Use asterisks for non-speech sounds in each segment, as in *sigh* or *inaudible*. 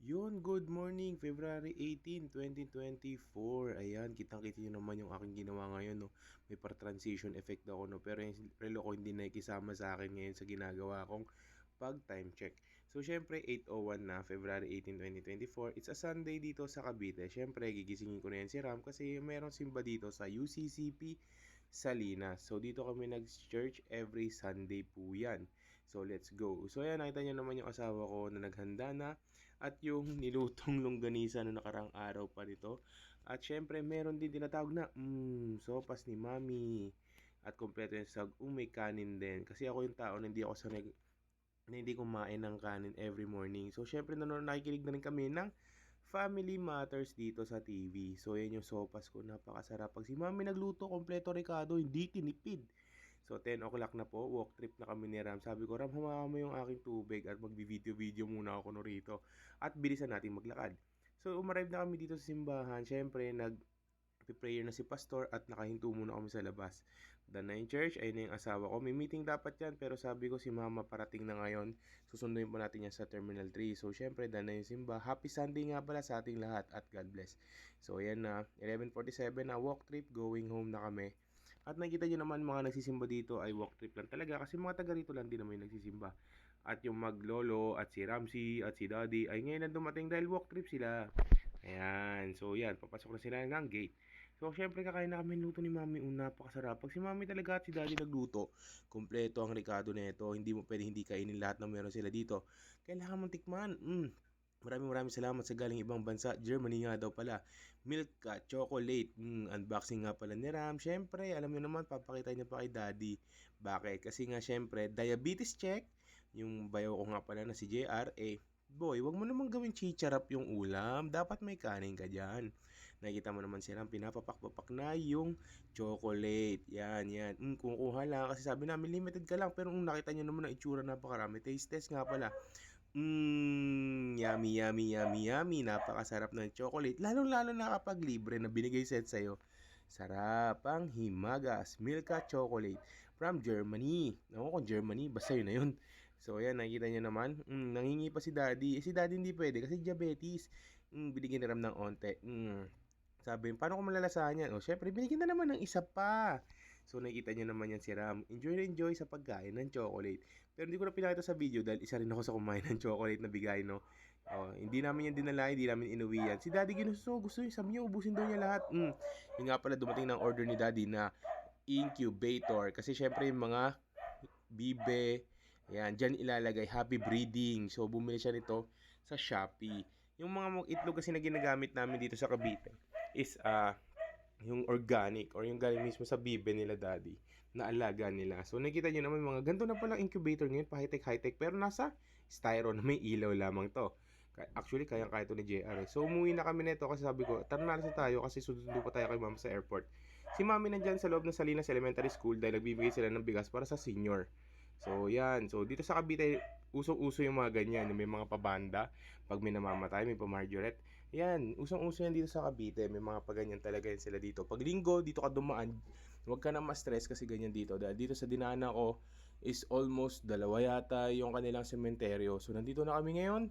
Yun, good morning, February 18, 2024. Ayan, kitang-kita nyo naman yung aking ginawa ngayon, no. May par-transition effect ako, no. Pero yung relo ko hindi nakikisama sa akin ngayon sa ginagawa kong pag time check. So, syempre, 8.01 na, February 18, 2024. It's a Sunday dito sa Cavite. Syempre, gigisingin ko na yan si Ram kasi merong simba dito sa UCCP Salinas. So, dito kami nag-church every Sunday po yan. So, let's go. So, ayan, nakita nyo naman yung asawa ko na naghanda na at yung *laughs* nilutong longganisa no nakarang araw pa nito. At syempre, meron din tinatawag na, mmm, sopas ni mami. At kompleto yung sag, may kanin din. Kasi ako yung tao na hindi ako sanay na hindi kumain ng kanin every morning. So, syempre, nanonood, nakikinig na rin kami ng Family Matters dito sa TV. So, yan yung sopas ko. Napakasarap. Pag si mami nagluto, kompleto Ricardo, hindi tinipid. So, 10 o'clock na po, walk trip na kami ni Ram. Sabi ko, Ram, hawakan mo yung aking tubig at magbi-video-video muna ako no rito. At bilisan natin maglakad. So, umarive na kami dito sa simbahan. Siyempre, nag prayer na si pastor at nakahinto muna kami sa labas. Done na church, ayun na yung asawa ko. May meeting dapat yan, pero sabi ko si mama parating na ngayon. Susunduin pa natin yan sa Terminal 3. So, syempre, done na yung simba. Happy Sunday nga pala sa ating lahat at God bless. So, ayan na. 11.47 na walk trip, going home na kami. At nakikita nyo naman mga nagsisimba dito ay walk trip lang talaga kasi mga taga rito lang din naman yung nagsisimba. At yung maglolo at si Ramsey at si Daddy ay ngayon na dumating dahil walk trip sila. Ayan. So, yan. Papasok na sila ng gate. So, syempre, kakain na kami luto ni Mami. Un, napakasarap. Pag si Mami talaga at si Daddy nagluto, kompleto ang Ricardo nito. Hindi mo pwede hindi kainin lahat ng meron sila dito. Kailangan mong tikman. Mm. Maraming maraming salamat sa galing ibang bansa. Germany nga daw pala. Milk ka, chocolate. Mm, unboxing nga pala ni Ram. Syempre, alam niyo naman, papakita niya pa kay Daddy. Bakit? Kasi nga, syempre, diabetes check. Yung bayo ko nga pala na si JR, eh, Boy, wag mo naman gawin chicharap yung ulam. Dapat may kanin ka dyan. Nakikita mo naman silang pinapapak-papak na yung chocolate. Yan, yan. Mm, kumukuha lang. Kasi sabi namin limited ka lang. Pero kung nakita nyo naman ang itsura napakarami. Taste test nga pala. Mmm, yummy, yummy, yummy, yummy. Napakasarap ng chocolate. Lalong-lalo na kapag libre na binigay set sa'yo. Sarap ang Himagas Milka Chocolate from Germany. Ako kung Germany, basta yun na yun. So, ayan, nakikita nyo naman. Mm, nangingi pa si daddy. Eh, si daddy hindi pwede kasi diabetes. Mm, binigyan na ram ng onte. Mm. Sabi, paano ko malalasahan yan? O, syempre, binigyan na naman ng isa pa. So, nakikita nyo naman yan si Ram. Enjoy na enjoy sa pagkain ng chocolate. Pero hindi ko na pinakita sa video dahil isa rin ako sa kumain ng chocolate na bigay, no? Oh, hindi namin yan dinala, hindi namin inuwi yan. Si Daddy ginusto, gusto yung sabi niya, ubusin daw niya lahat. Mm. Yung nga pala dumating ng order ni Daddy na incubator. Kasi syempre yung mga bibe, yan, dyan ilalagay happy breeding. So, bumili siya nito sa Shopee. Yung mga itlog kasi na ginagamit namin dito sa Cavite is uh, yung organic or yung galing mismo sa bibe nila daddy na alaga nila. So nakita nyo naman mga ganito na palang incubator ngayon pa high-tech high-tech pero nasa styro na may ilaw lamang to. Actually, kayang-kaya to ni JR. Eh. So, umuwi na kami nito kasi sabi ko, tara na tayo kasi susundo pa tayo kay mama sa airport. Si mami nandyan sa loob ng Salinas Elementary School dahil nagbibigay sila ng bigas para sa senior. So, yan. So, dito sa Cavite, usong-uso yung mga ganyan. May mga pabanda. Pag may namamatay, may pa-Margaret. Yan. Usong-uso yan dito sa Cavite. May mga paganyan talaga yan sila dito. Pag linggo, dito ka dumaan, huwag ka na ma-stress kasi ganyan dito. Dahil dito sa dinaanan ko is almost dalawa yata yung kanilang sementeryo. So, nandito na kami ngayon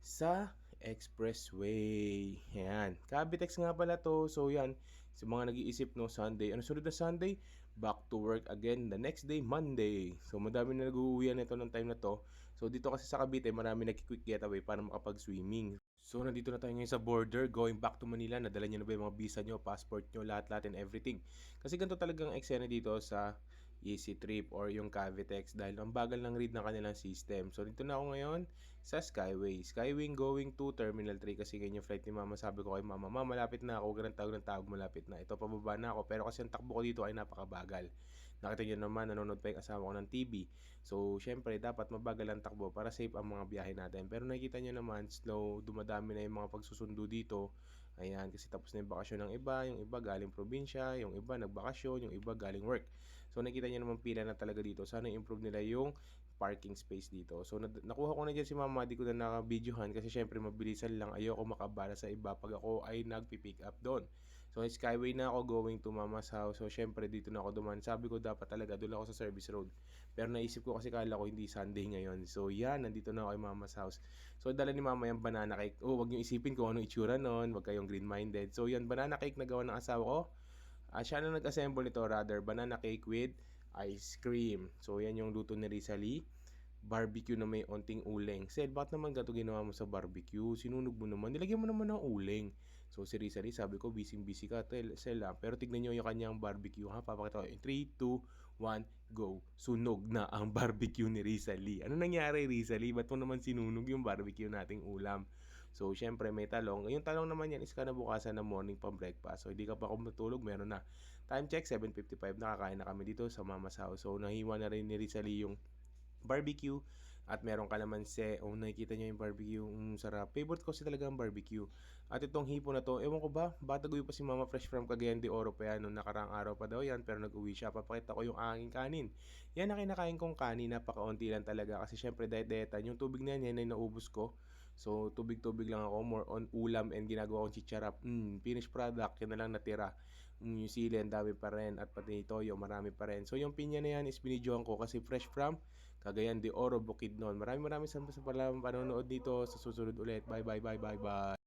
sa Expressway. Yan. Cavitex nga pala to. So, yan. Sa mga nag-iisip no, Sunday. Ano sunod na Sunday? Back to work again the next day, Monday. So, madami na nag-uuwian nito ng time na to. So, dito kasi sa Cavite, marami nag-quick getaway para makapag-swimming. So, nandito na tayo ngayon sa border, going back to Manila. Nadala nyo na ba yung mga visa nyo, passport nyo, lahat-lahat and everything. Kasi ganito talagang eksena dito sa Easy Trip or yung Cavitex dahil ang bagal ng read ng kanilang system. So, dito na ako ngayon sa Skyway. Skywing going to Terminal 3 kasi ganyan yung flight ni Mama. Sabi ko kay Mama, Mama, malapit na ako. Ganang tawag ng tawag, malapit na. Ito, pababa na ako. Pero kasi ang takbo ko dito ay napakabagal. Nakita nyo naman, nanonood pa yung kasama ko ng TV. So, syempre, dapat mabagal ang takbo para safe ang mga biyahe natin. Pero nakikita nyo naman, slow, dumadami na yung mga pagsusundo dito. Ayan, kasi tapos na yung bakasyon ng iba, yung iba galing probinsya, yung iba nagbakasyon, yung iba galing work. So nakita niyo naman pila na talaga dito. Sana improve nila yung parking space dito. So nakuha ko na dyan si mama, di ko na naka-videohan kasi syempre mabilisan lang. Ayoko makabala sa iba pag ako ay nagpi-pick up doon. So Skyway na ako going to Mama's house. So syempre dito na ako duman. Sabi ko dapat talaga doon ako sa service road. Pero naisip ko kasi kala ko hindi Sunday ngayon. So yan, nandito na ako kay Mama's house. So dala ni Mama yung banana cake. Oh, wag niyo isipin kung ano itsura noon. Wag kayong green-minded. So yan, banana cake na gawa ng asawa ko. Ah, siya na nag-assemble nito rather. Banana cake with ice cream. So yan yung luto ni Rizali barbecue na may onting uling. Sel, bakit naman gato ginawa mo sa barbecue? Sinunog mo naman. Nilagyan mo naman ng uling. So si Rizali, sabi ko, busy-busy ka, tel, ah. Pero tignan nyo yung kanyang barbecue ha. Papakita ko. 3, 2, 1, go. Sunog na ang *laughs* barbecue ni Rizali. Ano nangyari Rizali? Ba't mo naman sinunog yung barbecue nating ulam? So, syempre may talong. Yung talong naman yan is kanabukasan na morning pang breakfast. So, hindi ka pa kumatulog, meron na. Time check, 7.55. Nakakain na kami dito sa Mama's house. So, nahiwa na rin ni Rizali yung barbecue at meron kalamansi. Oh, nakikita niyo yung barbecue. Mm, sarap. Favorite ko kasi talaga ang barbecue. At itong hipo na to, ewan ko ba, batagoy pa si Mama Fresh from Cagayan de Oro pa yan. Nung nakarang araw pa daw yan, pero nag-uwi siya. Papakita ko yung aking kanin. Yan ang kinakain kong kanin. Napakaunti lang talaga. Kasi syempre, diet-dietan. Yung tubig na yan, yan ay naubos ko. So, tubig-tubig lang ako. More on ulam and ginagawa kong chicharap. Mm, finished product. Yan na lang natira. Mm, yung sili, ang dami pa rin. At pati toyo, marami pa rin. So, yung pinya na yan is binidyohan ko kasi fresh from Cagayan de Oro, Bukidnon. Maraming maraming salamat sa panonood dito. Sa susunod ulit. Bye, bye, bye, bye, bye.